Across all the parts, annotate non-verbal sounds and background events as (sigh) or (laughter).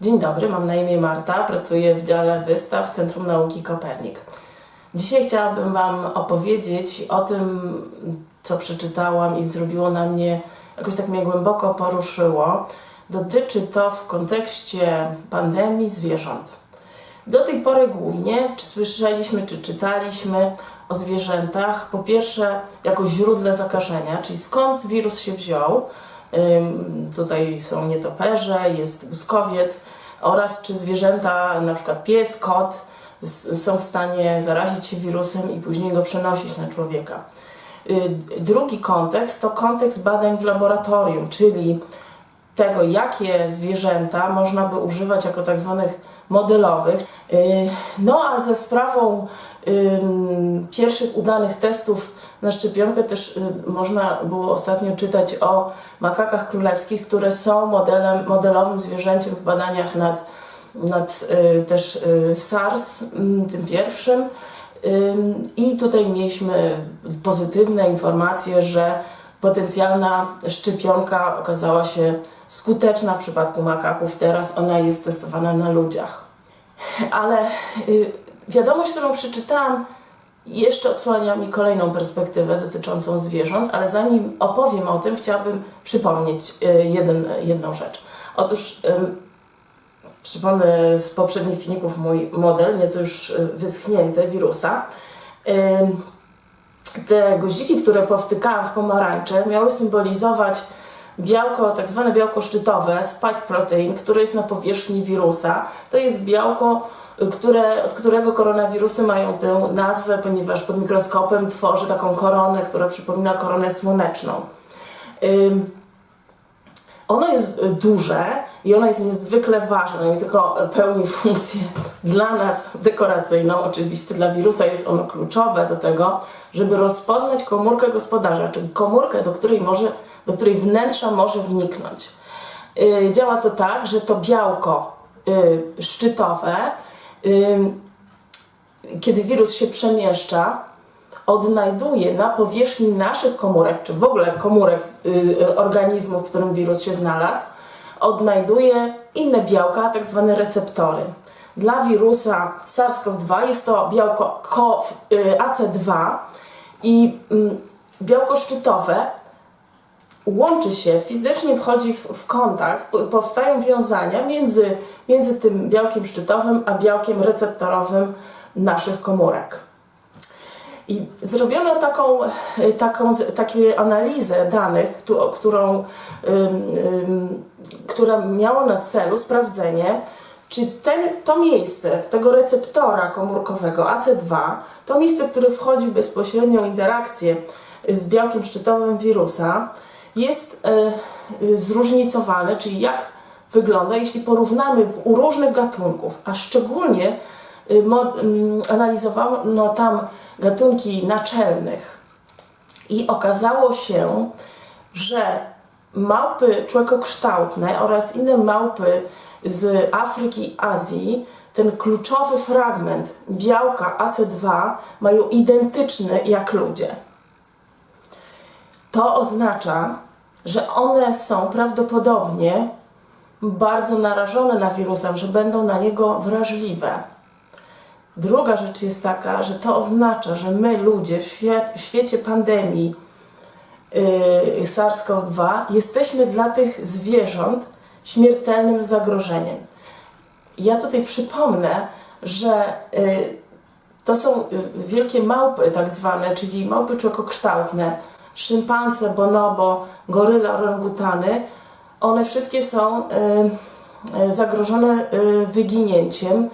Dzień dobry, mam na imię Marta, pracuję w dziale wystaw Centrum Nauki Kopernik. Dzisiaj chciałabym Wam opowiedzieć o tym, co przeczytałam i zrobiło na mnie, jakoś tak mnie głęboko poruszyło. Dotyczy to w kontekście pandemii zwierząt. Do tej pory głównie czy słyszeliśmy czy czytaliśmy o zwierzętach, po pierwsze jako źródle zakażenia, czyli skąd wirus się wziął. Tutaj są nietoperze, jest łuskowiec oraz czy zwierzęta, na przykład pies, kot, są w stanie zarazić się wirusem i później go przenosić na człowieka. Y, Drugi kontekst to kontekst badań w laboratorium, czyli tego, jakie zwierzęta można by używać jako tak zwanych modelowych. Yy, No a ze sprawą pierwszych udanych testów na szczepionkę też y, można było ostatnio czytać o makakach królewskich, które są modelem, modelowym zwierzęciem w badaniach nad, nad y, też y, SARS, ym, tym pierwszym. Ym, I tutaj mieliśmy pozytywne informacje, że potencjalna szczepionka okazała się skuteczna w przypadku makaków. Teraz ona jest testowana na ludziach. Ale y, wiadomość, którą przeczytałam, jeszcze odsłania mi kolejną perspektywę dotyczącą zwierząt, ale zanim opowiem o tym, chciałabym przypomnieć y, jeden, jedną rzecz. Otóż przypomnę z poprzednich filmików mój model, nieco już y, wyschnięty wirusa. Te goździki, które powtykałam w pomarańcze, miały symbolizować białko, tak zwane białko szczytowe, spike protein, które jest na powierzchni wirusa. To jest białko, które, od którego koronawirusy mają tę nazwę, ponieważ pod mikroskopem tworzy taką koronę, która przypomina koronę słoneczną. Ono jest y, duże i ono jest niezwykle ważne, nie tylko pełni (laughs) funkcję dla nas dekoracyjną, oczywiście dla wirusa jest ono kluczowe do tego, żeby rozpoznać komórkę gospodarza, czyli komórkę, do której, może, do której wnętrza może wniknąć. Y, Działa to tak, że to białko y, szczytowe, y, kiedy wirus się przemieszcza, odnajduje na powierzchni naszych komórek, czy w ogóle komórek y, y, organizmu, w którym wirus się znalazł, odnajduje inne białka, tak zwane receptory. Dla wirusa SARS-CoV-2 jest to białko y, AC2 i mm, białko szczytowe łączy się, fizycznie wchodzi w, w kontakt, powstają wiązania między, między tym białkiem szczytowym a białkiem receptorowym naszych komórek. I zrobiono taką, y, taką, taką analizę danych, któ- którą, która miała na celu sprawdzenie, czy ten, to miejsce tego receptora komórkowego AC2, to miejsce, które wchodzi w bezpośrednią interakcję z białkiem szczytowym wirusa, jest y, y, zróżnicowane, czyli jak wygląda, jeśli porównamy u różnych gatunków, a szczególnie analizowano tam gatunki naczelnych i okazało się, że małpy człekokształtne oraz inne małpy z Afryki i Azji ten kluczowy fragment białka AC2 mają identyczny jak ludzie. To oznacza, że one są prawdopodobnie bardzo narażone na wirusa, że będą na niego wrażliwe. Druga rzecz jest taka, że to oznacza, że my ludzie w, świe- w świecie pandemii yy, SARS-CoV-2 jesteśmy dla tych zwierząt śmiertelnym zagrożeniem. Ja tutaj przypomnę, że yy, to są y, wielkie małpy tak zwane, czyli małpy człekokształtne, szympanse, bonobo, goryla, orangutany. One wszystkie są y, y, zagrożone wyginięciem.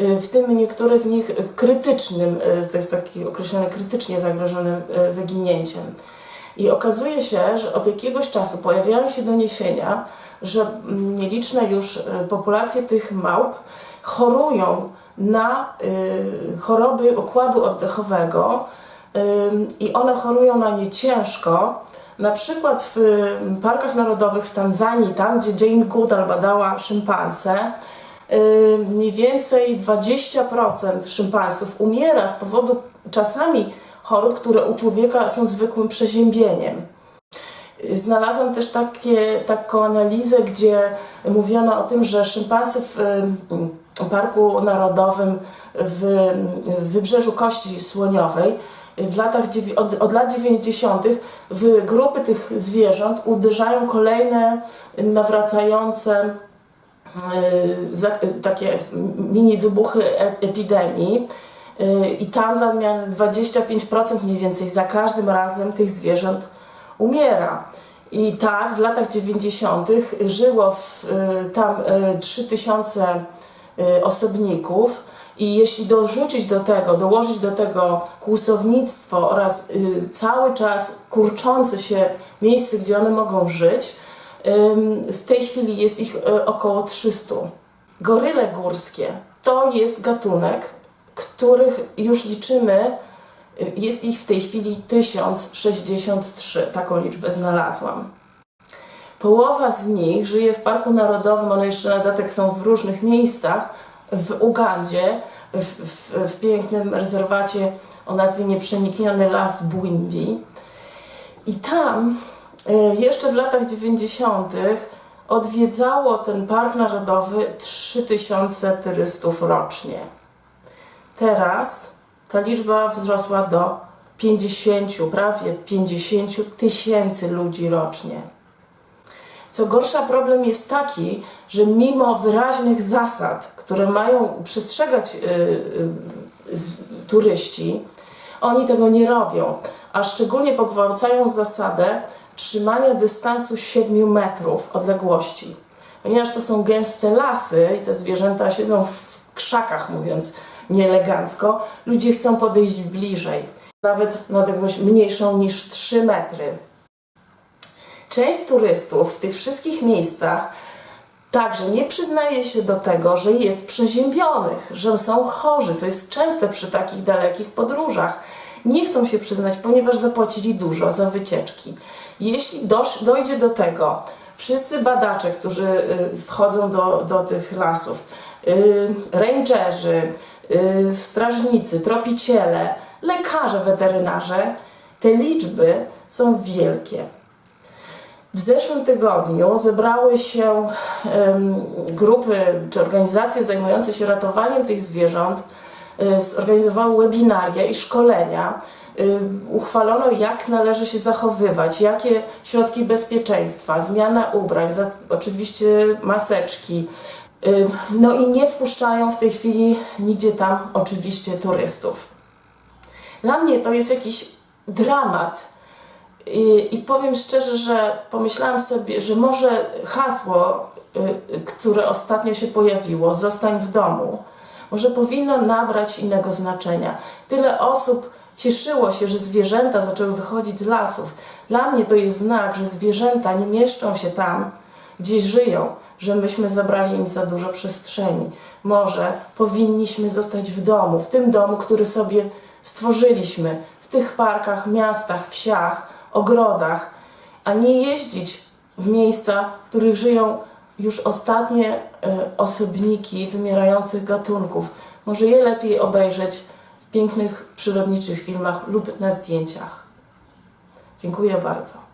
Y, W tym niektóre z nich krytycznym, y, to jest taki określone krytycznie zagrożone y, wyginięciem. I okazuje się, że od jakiegoś czasu pojawiają się doniesienia, że nieliczne już populacje tych małp chorują na choroby układu oddechowego i one chorują na nie ciężko. Na przykład w parkach narodowych w Tanzanii, tam gdzie Jane Goodall badała szympanse, y, mniej więcej 20% szympansów umiera z powodu czasami chorób, które u człowieka są zwykłym przeziębieniem. Y, Znalazłam też takie, taką analizę, gdzie mówiono o tym, że szympansy w Parku Narodowym w Wybrzeżu Kości Słoniowej w latach, od, od lat 90. w grupy tych zwierząt uderzają kolejne nawracające takie mini wybuchy e- epidemii y, i tam odmiany 25% mniej więcej za każdym razem tych zwierząt umiera. I tak w latach 90. żyło w, y, tam y, 3000 y, osobników i jeśli dorzucić do tego, dołożyć do tego kłusownictwo oraz y, cały czas kurczące się miejsce, gdzie one mogą żyć, w tej chwili jest ich y, około 300. Goryle górskie to jest gatunek, których już liczymy, y, jest ich w tej chwili 1063, taką liczbę znalazłam. Połowa z nich żyje w Parku Narodowym, one jeszcze na dodatek są w różnych miejscach, w Ugandzie, w, w, w pięknym rezerwacie o nazwie Nieprzenikniony Las Bwindi. I tam jeszcze w latach 90. odwiedzało ten Park Narodowy 3000 turystów rocznie. Teraz ta liczba wzrosła do 50, prawie 50 tysięcy ludzi rocznie. Co gorsza, problem jest taki, że mimo wyraźnych zasad, które mają przestrzegać y, z- turyści, oni tego nie robią, a szczególnie pogwałcają zasadę trzymania dystansu 7 metrów odległości. Ponieważ to są gęste lasy i te zwierzęta siedzą w krzakach, mówiąc nieelegancko, ludzie chcą podejść bliżej, nawet na odległość mniejszą niż 3 metry. Część turystów w tych wszystkich miejscach także nie przyznaje się do tego, że jest przeziębionych, że są chorzy, co jest częste przy takich dalekich podróżach. Nie chcą się przyznać, ponieważ zapłacili dużo za wycieczki. Jeśli dojdzie do tego, wszyscy badacze, którzy y, wchodzą do, do tych lasów, y, rangerzy, y, strażnicy, tropiciele, lekarze, weterynarze, te liczby są wielkie. W zeszłym tygodniu zebrały się grupy czy organizacje zajmujące się ratowaniem tych zwierząt, zorganizowały webinaria i szkolenia. Y, uchwalono, jak należy się zachowywać, jakie środki bezpieczeństwa, zmiana ubrań, oczywiście maseczki. Y, no i nie wpuszczają w tej chwili nigdzie tam oczywiście turystów. Dla mnie to jest jakiś dramat. I, I powiem szczerze, że pomyślałam sobie, że może hasło, które ostatnio się pojawiło, zostań w domu, może powinno nabrać innego znaczenia. Tyle osób cieszyło się, że zwierzęta zaczęły wychodzić z lasów. Dla mnie to jest znak, że zwierzęta nie mieszczą się tam, gdzie żyją, że myśmy zabrali im za dużo przestrzeni. Może powinniśmy zostać w domu, w tym domu, który sobie stworzyliśmy, w tych parkach, miastach, wsiach, ogrodach, a nie jeździć w miejsca, w których żyją już ostatnie e, osobniki wymierających gatunków. Może je lepiej obejrzeć w pięknych, przyrodniczych filmach lub na zdjęciach. Dziękuję bardzo.